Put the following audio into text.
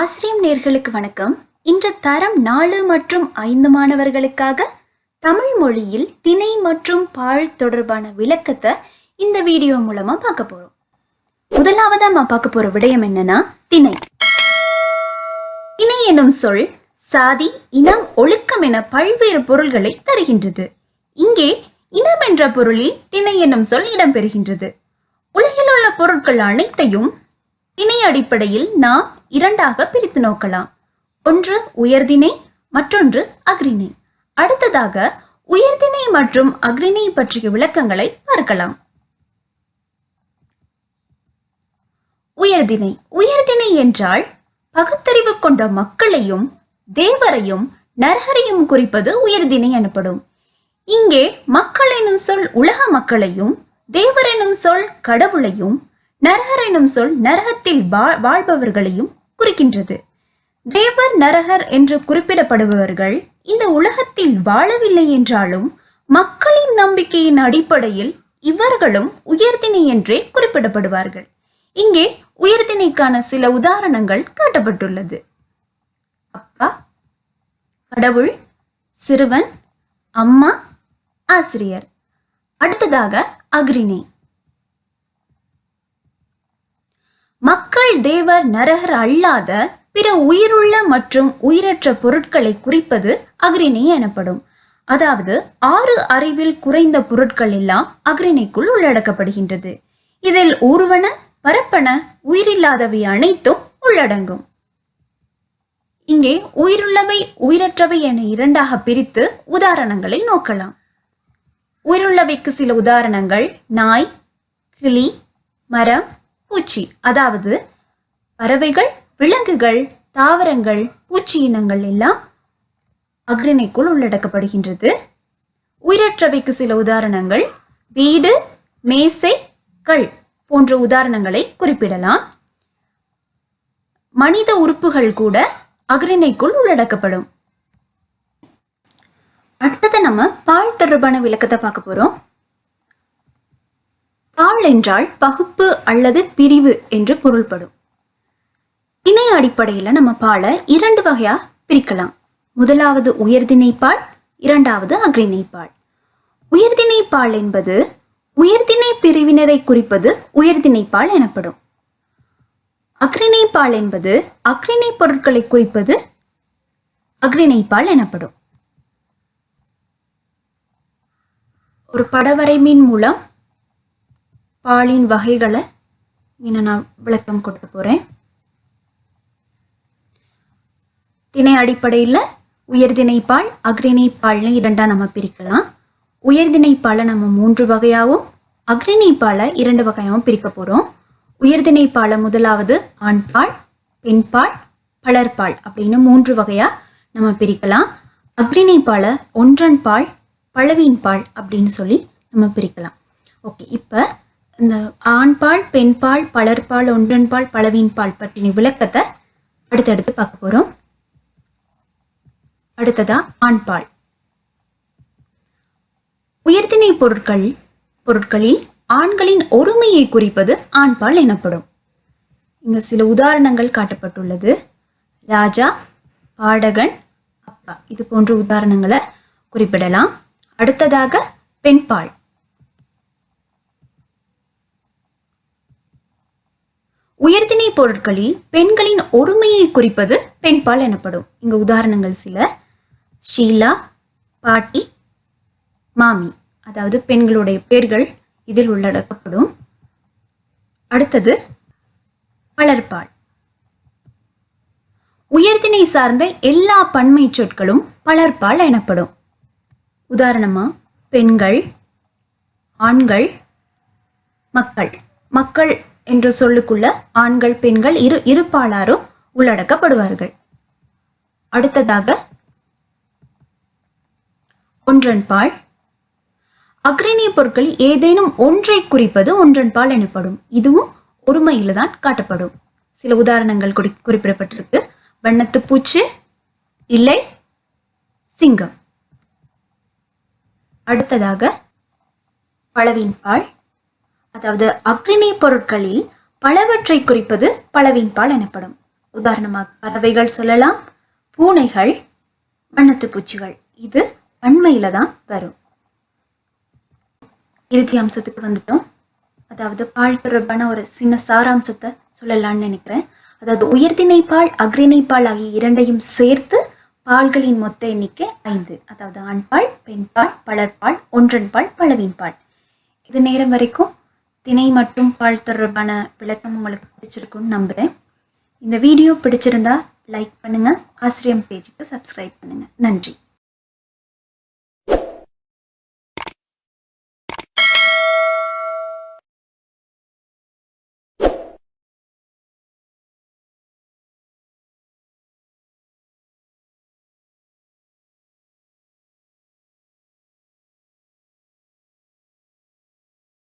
ஆசிரியம் நேர்களுக்கு வணக்கம். இன்று தரம் நாலு மற்றும் ஐந்து மாணவர்களுக்காக தமிழ் மொழியில் திணை மற்றும் பால் தொடர்பான விளக்கத்தை இந்த வீடியோ மூலமா பார்க்க போறோம். முதலாவதா நம்ம பார்க்க போற விடயம் என்னன்னா திணை. திணை எனும் சொல் சாதி இனம் ஒழுக்கம் என பல்வேறு பொருள்களை தருகின்றது. இங்கே இனம் என்ற பொருளில் திணை எனும் சொல் இடம்பெறுகின்றது. உலகில் உள்ள பொருட்கள் அனைத்தையும் திணை அடிப்படையில் நாம் இரண்டாக பிரித்து நோக்கலாம். ஒன்று உயர்திணை மற்றொன்று அக்ரிணை அடுத்ததாக உயர்திணை மற்றும் அக்ரிணை பற்றிய விளக்கங்களை பார்க்கலாம் உயர்திணை. உயர்திணை என்றால் பகுத்தறிவு கொண்ட மக்களையும் தேவரையும் நரகரையும் குறிப்பது உயர்திணை எனப்படும். இங்கே மக்கள் எனும் சொல் உலக மக்களையும் தேவர் எனும் சொல் கடவுளையும் நரகர் எனும் சொல் நரகத்தில் வாழ்பவர்களையும் குறிக்கின்றது. தேவர் நரகர் என்று குறிப்பிடப்படுபவர்கள் இந்த உலகத்தில் வாழவில்லை என்றாலும் மக்களின் நம்பிக்கையின் அடிப்படையில் இவர்களும் உயர்திணை என்றே குறிப்பிடப்படுவார்கள். இங்கே உயர்திணைக்கான சில உதாரணங்கள் காட்டப்பட்டுள்ளது. அப்பா கடவுள் சிறுவன் அம்மா ஆசிரியர். அடுத்ததாக அக்ரிணை. மக்கள் தேவர் நரகர் அல்லாத பிற உயிருள்ள மற்றும் உயிரற்ற பொருட்களை குறிப்பது அக்ரிணி எனப்படும். அதாவது ஆறு அறிவில் குறைந்த பொருட்கள் எல்லாம் அக்ரிணைக்குள் உள்ளடக்கப்படுகின்றது. இதில் ஊர்வன பரப்பன உயிரில்லாதவை அனைத்தும் உள்ளடங்கும். இங்கே உயிருள்ளவை உயிரற்றவை என இரண்டாக பிரித்து உதாரணங்களை நோக்கலாம். உயிருள்ளவைக்கு சில உதாரணங்கள் நாய் கிளி மரம் பூச்சி. அதாவது பறவைகள் விலங்குகள் தாவரங்கள் பூச்சி இனங்கள் எல்லாம் அக்ரிணைக்குள் உள்ளடக்கப்படுகின்றது. உயிரற்றவைக்கு சில உதாரணங்கள். வீடு மேசை கல் போன்ற உதாரணங்களை குறிப்பிடலாம். மனித உறுப்புகள் கூட அக்ரிணைக்குள் உள்ளடக்கப்படும். அடுத்தது நம்ம பால் தொடர்பான விளக்கத்தை பார்க்க போறோம். பால் என்றால் பகுப்பு அல்லது பிரிவு என்று பொருள்படும். இணை அடிப்படையில் நம்ம பாலை இரண்டு வகையா பிரிக்கலாம். முதலாவது உயர்திணைப்பால் இரண்டாவது அக்ரிணை பால். என்பது உயர்திணை பிரிவினரை குறிப்பது உயர்திணைப்பால் எனப்படும். அக்ரிணைப்பால் என்பது அக்ரிணை பொருட்களை குறிப்பது அக்ரிணை பால் எனப்படும். ஒரு படவரைமின் மூலம் பாலின் வகைகளை இங்க நான் விளக்கம் கொடுக்க போறேன். திணை அடிப்படையில் உயர்திணை பால் இரண்டாக இரண்டா நம்ம பிரிக்கலாம். உயர்திணைப்பாலை நம்ம மூன்று வகையாகவும் அக்ரிணைப்பாலை இரண்டு வகையாகவும் பிரிக்க போறோம். உயர்திணைப்பாலை முதலாவது ஆண்பால் பெண்பால் பலர்பால் அப்படின்னு மூன்று வகையா நம்ம பிரிக்கலாம். அக்ரிணைப்பாலை ஒன்றன் பால் பழவின் பால் அப்படின்னு சொல்லி நம்ம பிரிக்கலாம். ஓகே இப்போ இந்த ஆண்பால் பெண்பால் பலர்பால் ஒன்றன்பால் பலவீன்பால் பால் பற்றின விளக்கத்தை அடுத்தடுத்து பார்க்க போறோம். அடுத்ததா ஆண்பால். உயர்திணை பொருட்கள் பொருட்களில் ஆண்களின் ஒருமையை குறிப்பது ஆண்பால் எனப்படும். இங்க சில உதாரணங்கள் காட்டப்பட்டுள்ளது. ராஜா பாடகன் அப்பா. இது போன்ற உதாரணங்களை குறிப்பிடலாம். அடுத்ததாக பெண்பால். உயர்திணை பொருட்களில் பெண்களின் ஒருமையை குறிப்பது பெண்பால் எனப்படும். இங்க உதாரணங்கள் சில. ஷீலா பாட்டி மாமி. அதாவது பெண்களுடைய பெயர்கள் இதில் உள்ளடக்கப்படும். அடுத்தது பலர்பால் உயர்திணை சார்ந்த எல்லா பன்மை சொற்களும் பலர்பால் எனப்படும். உதாரணமா பெண்கள் ஆண்கள் மக்கள். மக்கள் என்ற சொல்லுக்குள்ள ஆண்கள் பெண்கள் இரு இரு பாலாரும் உள்ளடக்கப்படுவார்கள். அடுத்ததாக ஒன்றன் பால் அக்ரிணிய பொருட்களில் ஏதேனும் ஒன்றை குறிப்பது ஒன்றன்பால் எனப்படும். இதுவும் ஒருமையில தான் காட்டப்படும். சில உதாரணங்கள் குறி குறிப்பிடப்பட்டிருக்கு. வண்ணத்து பூச்சி இல்லை சிங்கம். அடுத்ததாக பழவின் பால் அதாவது அக்ரிணை பொருட்களில் பலவற்றை குறிப்பது பலவின்பால் எனப்படும். உதாரணமாக பறவைகள் சொல்லலாம் பூனைகள் வண்ணத்து பூச்சிகள். இது பண்மையில தான் வரும். இறுதி அம்சத்துக்கு வந்துட்டோம். அதாவது பால் தொடர்பான ஒரு சின்ன சாராம்சத்தை சொல்லலாம்னு நினைக்கிறேன். அதாவது உயர்த்தினை பால் அக்ரிணை பால் ஆகிய இரண்டையும் சேர்த்து பால்களின் மொத்த எண்ணிக்கை ஐந்து. அதாவது ஆண்பால் பெண்பால் பலர்பால் ஒன்றன்பால் பலவின்பால். இது நேரம் வரைக்கும் திணை மற்றும் பால் தொடர்பான விளக்கம் உங்களுக்கு பிடிச்சிருக்கும்னு நம்புகிறேன் இந்த வீடியோ பிடிச்சிருந்தா லைக் பண்ணுங்கள் ஆசிரியம் பேஜுக்கு சப்ஸ்கிரைப் பண்ணுங்கள் நன்றி.